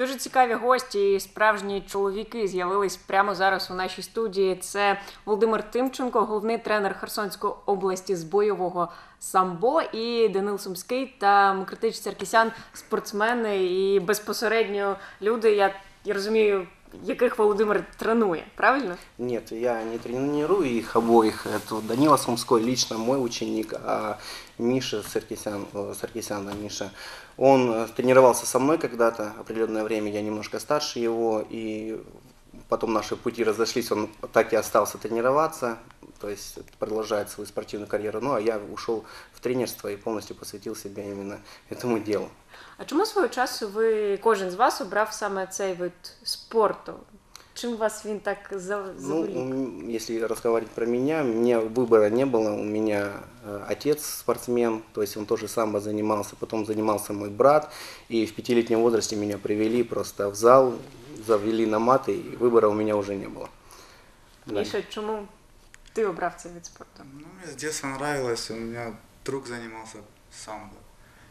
Дуже цікаві гості, і справжні чоловіки з'явились прямо зараз у нашій студії. Це Володимир Тимченко, головний тренер Херсонської області з бойового самбо, і Данил Сумський та Микритич Церкісян, спортсмени і безпосередньо люди, я, я розумію, яких Володимир тренує. Правильно? Нет, я не тренирую их обоих. Это Данила Сумской лично мой ученик, а Миша Саркисян, Саркисян, да, Миша, он тренировался со мной когда-то, определенное время, я немножко старше его, и потом наши пути разошлись, он так и остался тренироваться, то есть продолжает свою спортивную карьеру, ну а я ушел в тренерство и полностью посвятил себя именно этому делу. А чому свого часу ви кожен з вас обрав саме цей вид спорту? Чим вас він так за- Ну, заволік? м, если разговаривать про меня, у меня выбора не было. У меня э, отец спортсмен, то есть он тоже самбо занимался, потом занимался мой брат. И в пятилетнем возрасте меня привели просто в зал, завели на маты, и выбора у меня уже не было. Да. Міша, чому ти обрав цей вид спорту? Ну, мне с детства нравилось, у меня друг занимался самбо.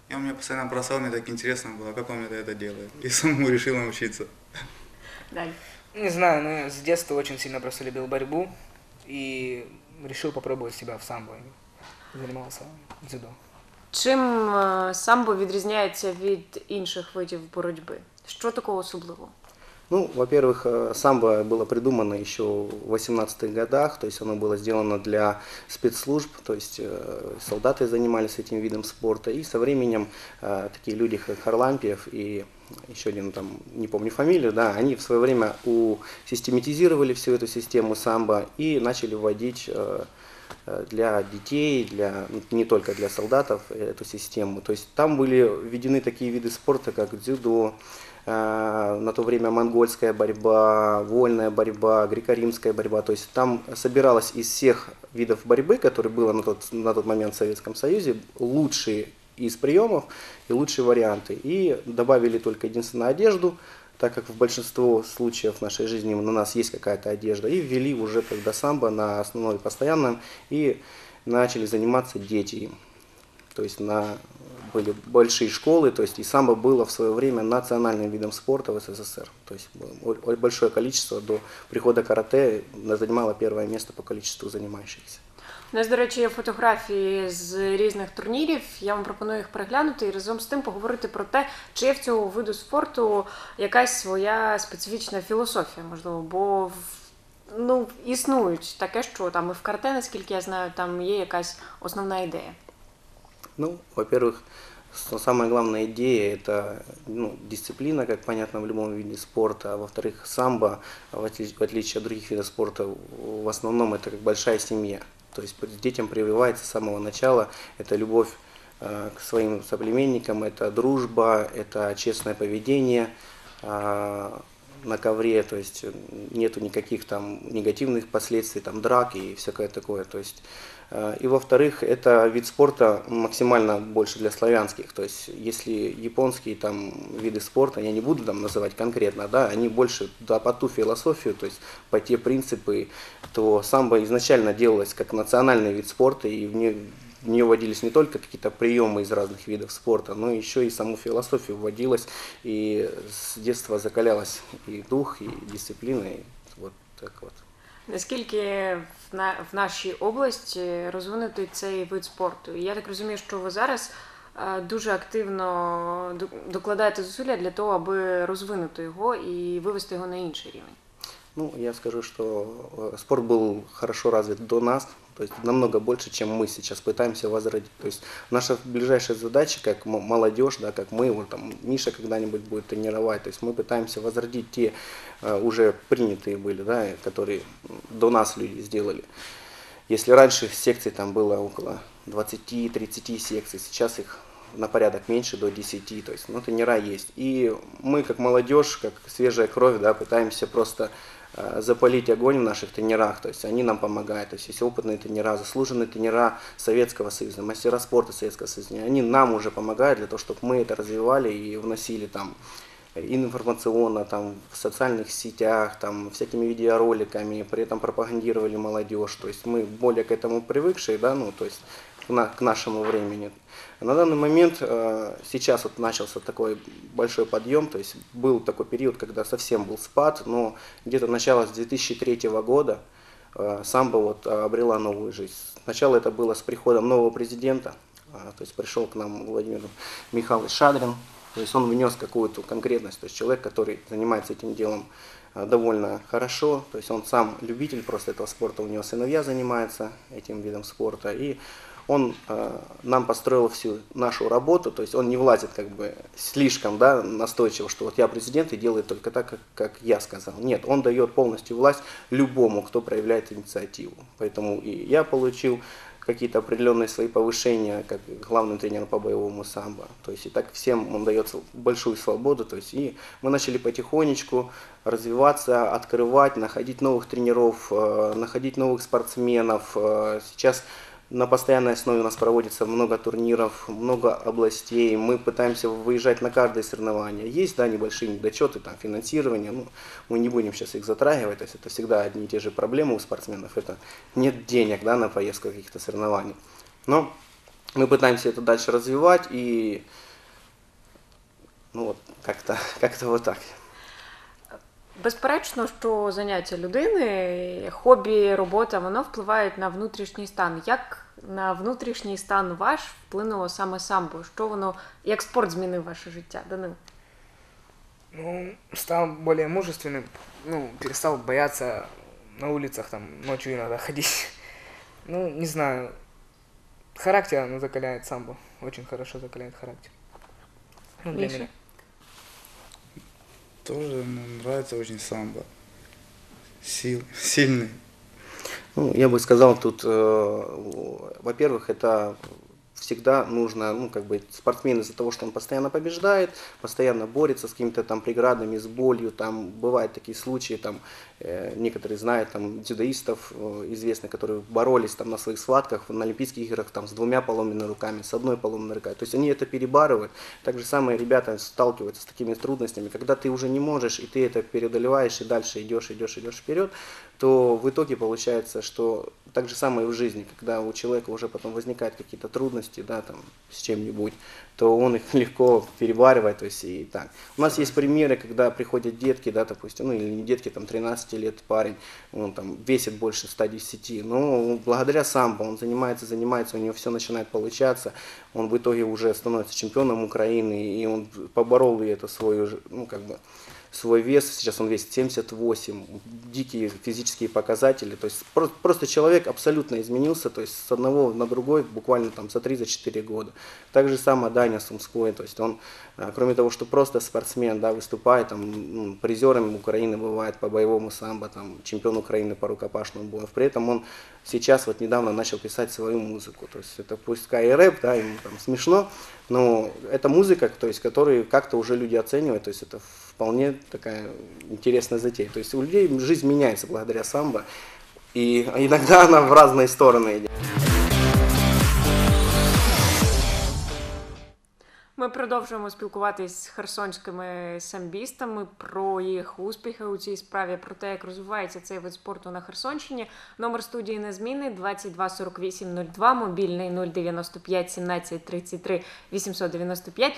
И он меня постоянно бросал, мне так интересно было, как он это делает. И самому решил научиться. Далі. Не знаю, но я с детства очень сильно просто любил борьбу и решил попробовать себя в самбо. Занимался дзюдо. Чим е, самбо відрізняється від інших видів боротьби? Що такого особливого? Ну, во-первых, э, самбо было придумано еще в 18-х годах, то есть оно было сделано для спецслужб, то есть э, солдаты занимались этим видом спорта, и со временем э, такие люди, как Харлампиев и еще один, там, не помню фамилию, да, они в свое время у, систематизировали всю эту систему самбо и начали вводить для детей, для, не только для солдатов эту систему. То есть там были введены такие виды спорта, как дзюдо, на то время монгольская борьба, вольная борьба, греко-римская борьба. То есть там собиралось из всех видов борьбы, которые было на тот, на тот момент в Советском Союзе, лучшие из приемов и лучшие варианты. И добавили только единственную одежду, так как в большинство случаев в нашей жизни на нас есть какая-то одежда, и ввели уже тогда самбо на основной постоянном, и начали заниматься дети им. То есть на, были большие школы, то есть и самбо было в свое время национальным видом спорта в СССР. То есть было о- большое количество до прихода карате занимало первое место по количеству занимающихся. У нас, до речі, є фотографії з різних турнірів. Я вам пропоную їх переглянути і разом з тим поговорити про те, чи є в цього виду спорту якась своя специфічна філософія, можливо, бо в- ну, існують таке, що там і в карате, наскільки я знаю, там є якась основна ідея. Ну, во-первых, самая главная идея – это ну, дисциплина, как понятно в любом виде спорта. А во-вторых, самбо, в отли- в отличие от других видов спорта, в основном это как большая семья. То есть детям прививается с самого начала это любовь э, к своим соплеменникам, это дружба, это честное поведение а, на ковре, то есть нету никаких там негативных последствий, там драк и всякое такое. То есть И во-вторых, это вид спорта максимально больше для славянских. То есть, если японские там виды спорта, я не буду там называть конкретно, да, они больше да, по ту философию, то есть по те принципы, то самбо изначально делалось как национальный вид спорта, и в нее, в нее вводились не только какие-то приемы из разных видов спорта, но еще и саму философию вводилась, и с детства закалялась и дух, и дисциплина, и вот так вот. Наскільки в, на, в нашій області розвинутий цей вид спорту? І я так розумію, що ви зараз е, дуже активно докладаєте зусилля для того, аби розвинути його і вивести його на інший рівень. Ну, я скажу, что э, спорт был хорошо развит до нас, то есть намного больше, чем мы сейчас пытаемся возродить. То есть наша ближайшая задача, как молодежь, да, как мы, вот там Миша когда-нибудь будет тренировать, то есть мы пытаемся возродить те э, уже принятые были, да, которые до нас люди сделали. Если раньше секций там было около 20-30 секций, сейчас их на порядок меньше, до 10, то есть, ну, тренера есть. И мы, как молодежь, как свежая кровь, да, пытаемся просто запалить огонь в наших тренерах, то есть они нам помогают, то есть есть опытные тренера, заслуженные тренера Советского Союза, мастера спорта Советского Союза, они нам уже помогают для того, чтобы мы это развивали и вносили там информационно, там, в социальных сетях, там, всякими видеороликами, при этом пропагандировали молодежь. То есть мы более к этому привыкшие, да, ну, то есть к, на, к нашему времени. На данный момент э, сейчас вот начался такой большой подъем, то есть был такой период, когда совсем был спад, но где-то начало с 2003 года э, самбо вот обрела новую жизнь. Сначала это было с приходом нового президента, э, то есть пришел к нам Владимир Михайлович Шадрин, то есть он внес какую-то конкретность, то есть человек, который занимается этим делом довольно хорошо, то есть он сам любитель просто этого спорта, у него сыновья занимаются этим видом спорта, и он э, нам построил всю нашу работу, то есть он не влазит как бы слишком да, настойчиво, что вот я президент и делает только так, как, как я сказал. Нет, он дает полностью власть любому, кто проявляет инициативу. Поэтому и я получил какие-то определенные свои повышения, как главный тренер по боевому самбо. То есть и так всем он дает большую свободу. То есть и мы начали потихонечку развиваться, открывать, находить новых тренеров, э, находить новых спортсменов. Э, сейчас на постоянной основе у нас проводится много турниров, много областей. Мы пытаемся выезжать на каждое соревнование. Есть, да, небольшие недочеты, там, финансирование. Ну, мы не будем сейчас их затрагивать. То есть это всегда одни и те же проблемы у спортсменов. Это нет денег, да, на поездку каких-то соревнований. Но мы пытаемся это дальше развивать и ну вот как-то как вот так. Безперечно, що заняття людини, хобі, робота, воно впливають на внутрішній стан. Як на внутрішній стан ваш вплинуло саме самбо? Що воно, як спорт змінив ваше життя, Данил? Ну, стал более мужественным, ну, перестал бояться на улицах, там, ночью иногда ходить. Ну, не знаю, характер, оно закаляет самбо, очень хорошо закаляет характер. Ну, для Миша? меня. Тоже ну, нравится очень самбо. Сил, сильный. Ну, я бы сказал тут, э, во-первых, это всегда нужно, ну, как бы, спортсмен из-за того, что он постоянно побеждает, постоянно борется с какими-то там преградами, с болью, там, бывают такие случаи, там, э, некоторые знают, там, дзюдоистов э, известных, которые боролись там на своих схватках, на Олимпийских играх, там, с двумя поломанными руками, с одной поломанной рукой, то есть они это перебарывают, так же самое ребята сталкиваются с такими трудностями, когда ты уже не можешь, и ты это преодолеваешь, и дальше идешь, идешь, идешь вперед, то в итоге получается, что так же самое и в жизни, когда у человека уже потом возникают какие-то трудности, да, там, с чем-нибудь, то он их легко переваривает, то есть и так. У нас есть примеры, когда приходят детки, да, допустим, ну или не детки, там 13 лет парень, он там весит больше 110, но благодаря самбо он занимается, занимается, у него все начинает получаться, он в итоге уже становится чемпионом Украины, и он поборол и это свою, ну как бы, свой вес, сейчас он весит 78, дикие физические показатели, то есть про- просто человек абсолютно изменился, то есть с одного на другой буквально там за 3-4 года. Так же самое Даня Сумской, то есть он, а, кроме того, что просто спортсмен, да, выступает, там, ну, призером Украины бывает по боевому самбо, там, чемпион Украины по рукопашному бою, при этом он сейчас вот недавно начал писать свою музыку, то есть это пускай и рэп, да, ему там смешно, но это музыка, то есть, которую как-то уже люди оценивают, то есть это вполне такая интересная затея. То есть у людей жизнь меняется благодаря самбо, и иногда она в разные стороны идет. Ми продовжуємо спілкуватись з херсонськими самбістами про їх успіхи у цій справі, про те, як розвивається цей вид спорту на Херсонщині. Номер студії незмінний 22 48 02, мобільний 095 17 33 895.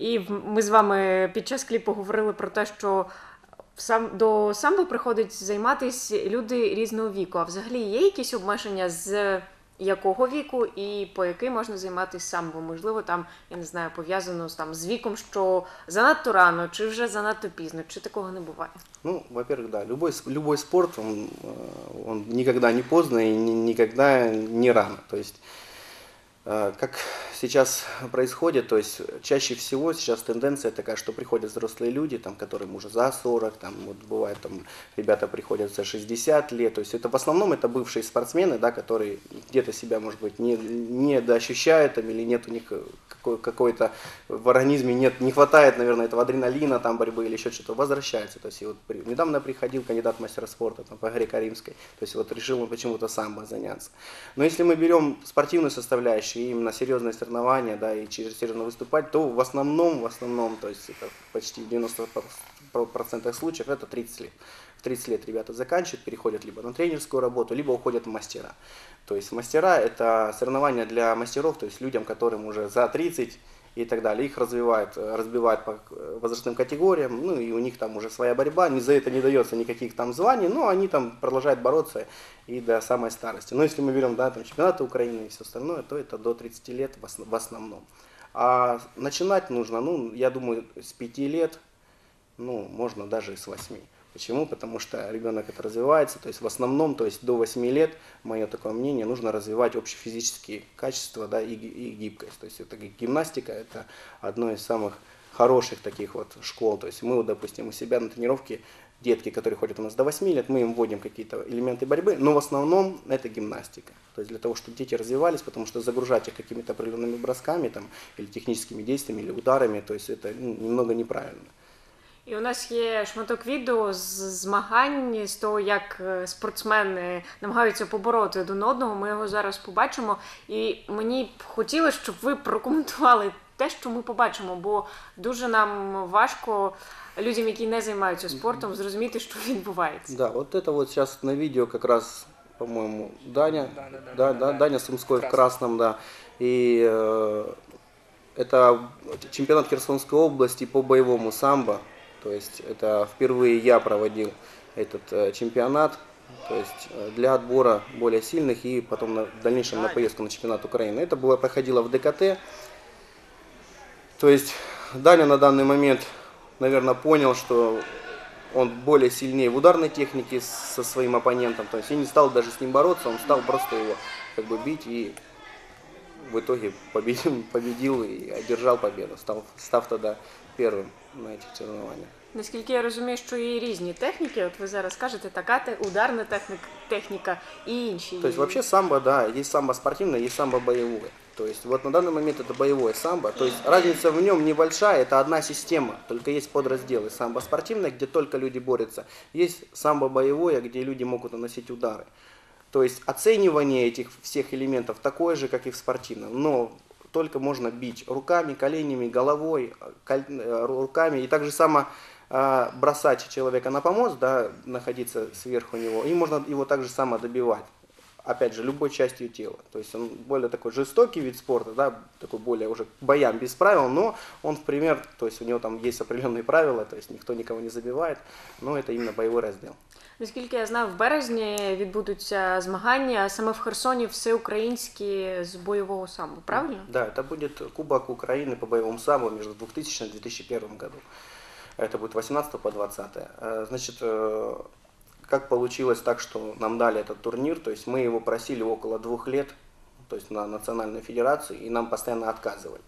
І в- ми з вами під час кліпу говорили про те, що сам до самбо приходять займатися люди різного віку. А взагалі є якісь обмеження з якого віку і по який можна займатися самбо? Можливо, там я не знаю, пов'язано з там з віком, що занадто рано, чи вже занадто пізно, чи такого не буває? Ну, во-первых, да, любой, с- любой спорт, он, э, он никогда не поздно и ни- никогда не рано. То есть, э, как сейчас происходит, то есть чаще всего сейчас тенденция такая, что приходят взрослые люди, там, которым уже за 40, там, вот бывает, там, ребята приходят за 60 лет, то есть это в основном это бывшие спортсмены, да, которые где-то себя, может быть, не, не доощущают, там, или нет у них какой- какой-то в организме нет, не хватает, наверное, этого адреналина, там, борьбы или еще что-то, возвращаются. То есть и вот при- недавно приходил кандидат мастера спорта там, по греко-римской, то есть вот решил он почему-то самбо заняться. Но если мы берем спортивную составляющую, и именно серьезные соревнования, да, и через серьезно выступать, то в основном, в основном, то есть это почти в 90% случаев это 30 лет. 30 лет ребята заканчивают, переходят либо на тренерскую работу, либо уходят в мастера. То есть мастера – это соревнования для мастеров, то есть людям, которым уже за 30 и так далее. Их развивают, э, разбивают по э, возрастным категориям, ну и у них там уже своя борьба, ни за это не дается никаких там званий, но они там продолжают бороться и до самой старости. Но если мы берем да, там, чемпионаты Украины и все остальное, то это до 30 лет в основном. А начинать нужно, ну, я думаю, с 5 лет, ну, можно даже и с 8. Почему? Потому что ребенок это развивается, то есть в основном, то есть до 8 лет, мое такое мнение, нужно развивать общефизические качества да, и, и гибкость. То есть это гимнастика, это одно из самых хороших таких вот школ. То есть мы, вот, допустим, у себя на тренировке детки, которые ходят у нас до 8 лет, мы им вводим какие-то элементы борьбы, но в основном это гимнастика. То есть для того, чтобы дети развивались, потому что загружать их какими-то определенными бросками там, или техническими действиями, или ударами, то есть это ну, немного неправильно. І у нас є шматок відео з змагань з того, як е, спортсмени намагаються побороти один одного. Ми його зараз побачимо. І мені б хотілося, щоб ви прокоментували те, що ми побачимо, бо дуже нам важко людям, які не займаються спортом, зрозуміти, що відбувається. Да, вот это вот сейчас на видео как раз, по-моему, Даня, Да, да, да, да, да, да, да. Даня Сумской в Красном. красном, да. И э, это чемпионат Херсонской области по боевому самбо. То есть это впервые я проводил этот э, чемпионат. То есть э, для отбора более сильных и потом на, в дальнейшем на поездку на чемпионат Украины. Это было проходило в ДКТ. То есть Даня на данный момент, наверное, понял, что он более сильнее в ударной технике со своим оппонентом. То есть и не стал даже с ним бороться, он стал просто его как бы бить и в итоге победил, победил и одержал победу, стал, став тогда первым на этих соревнованиях. Наскільки я розумію, що є різні техніки, от ви зараз кажете, така те- ударна технік, техніка і інші. То есть вообще самбо, да, есть самбо спортивное, есть самбо боевое. То есть вот на данный момент это боевое самбо. То есть разница в нем небольшая, это одна система, только есть подразделы. Самбо спортивное, где только люди борются. Есть самбо боевое, где люди могут наносить удары. То есть оценивание этих всех элементов такое же, как и в спортивном, но только можно бить руками, коленями, головой, э, руками и так же само а, бросать человека на помост, да, находиться сверху него, и можно его также само добивать. Опять же, любой частью тела. То есть он более такой жестокий вид спорта, да, такой более уже боям без правил, но он в пример, то есть у него там есть определенные правила, то есть никто никого не забивает, но это именно боевой раздел. Наскільки я знаю, в березні відбудуться змагання саме в Херсоні всеукраїнські з бойового самбо, правильно? Да, это будет Кубок Украины по боевому самбо между 2000 и 2001 году. Это будет 18 по 20. Э, Значит, э, как получилось так, что нам дали этот турнир, то есть мы его просили около двух лет, то есть на национальную федерацию, и нам постоянно отказывали.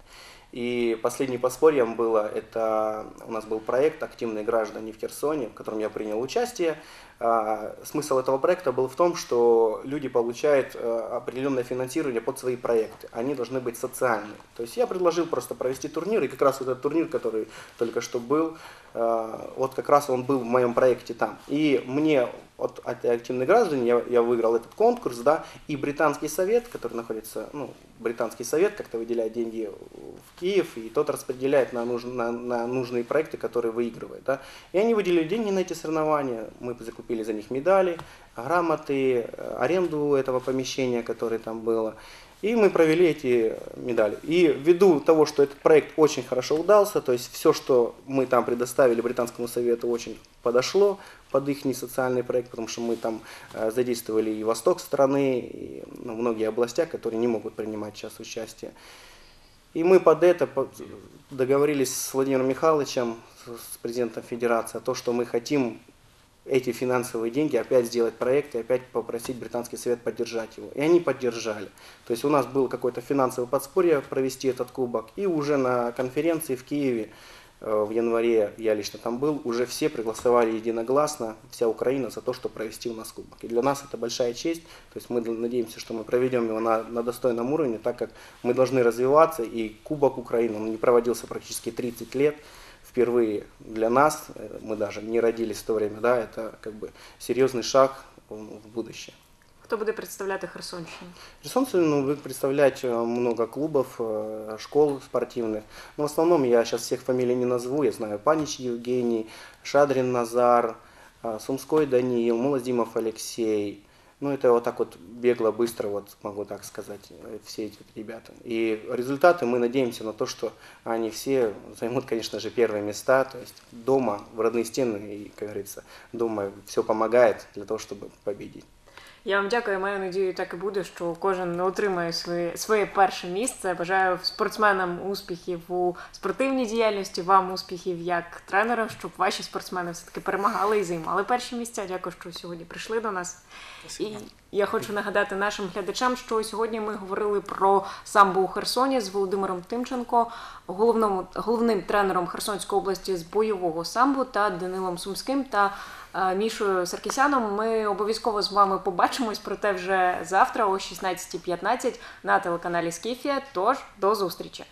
И последним подспорьем было, это у нас был проект «Активные граждане в Херсоне», в котором я принял участие. А, Смысл этого проекта был в том, что люди получают э, определенное финансирование под свои проекты. Они должны быть социальные. То есть я предложил просто провести турнир, и как раз этот турнир, который только что был, вот как раз он был в моем проекте там. И мне от, от активных граждан я, я выиграл этот конкурс, да, и британский совет, который находится, ну, британский совет как-то выделяет деньги в Киев, и тот распределяет на, нуж, на, на нужные проекты, которые выигрывает, да. И они выделили деньги на эти соревнования, мы закупили за них медали, грамоты, э, аренду этого помещения, которое там было. И мы провели эти медали. И ввиду того, что этот проект очень хорошо удался, то есть все, что мы там предоставили британскому совету, очень подошло под их социальный проект, потому что мы там э, задействовали и восток страны, и ну, многие областя, которые не могут принимать сейчас участие. И мы под это договорились с Владимиром Михайловичем, с президентом Федерации, о том, что мы хотим эти финансовые деньги опять сделать проект и опять попросить британский совет поддержать его. И они поддержали. То есть у нас было какое-то финансовое подспорье провести этот кубок. И уже на конференции в Киеве э, в январе, я лично там был, уже все проголосовали единогласно, вся Украина, за то, что провести у нас кубок. И для нас это большая честь. То есть мы надеемся, что мы проведем его на, на достойном уровне, так как мы должны развиваться. И Кубок Украины, он не проводился практически 30 лет впервые для нас, э, мы даже не родились в то время, да, это как бы серьезный шаг в будущее. Хто буде представляти Херсонщину? Херсонцу ну, будет представлять э, много клубов, э, школ спортивных. Но в основном я сейчас всех фамилий не назову. Я знаю Панич Евгений, Шадрин Назар, Сумской Даниил, Молодимов Алексей. Ну, это вот так вот бегло, быстро, вот могу так сказать, э, все эти ребята. И результаты мы надеемся на то, что они все займут, конечно же, первые места. То есть дома, в родные стены, и, как говорится, дома все помогает для того, чтобы победить. Я вам дякую. Маю надію, так і буде, що кожен отримає своє своє перше місце. Бажаю спортсменам успіхів у спортивній діяльності, вам успіхів як тренерам, щоб ваші спортсмени все таки перемагали і займали перші місця. Дякую, що сьогодні прийшли до нас. І я хочу нагадати нашим глядачам, що сьогодні ми говорили про самбо у Херсоні з Володимиром Тимченко, головному головним тренером Херсонської області з бойового самбо та Данилом Сумським та Мішою Саркісяном. Ми обов'язково з вами побачимось, проте вже завтра о 16.15 на телеканалі Скіфія. Тож до зустрічі.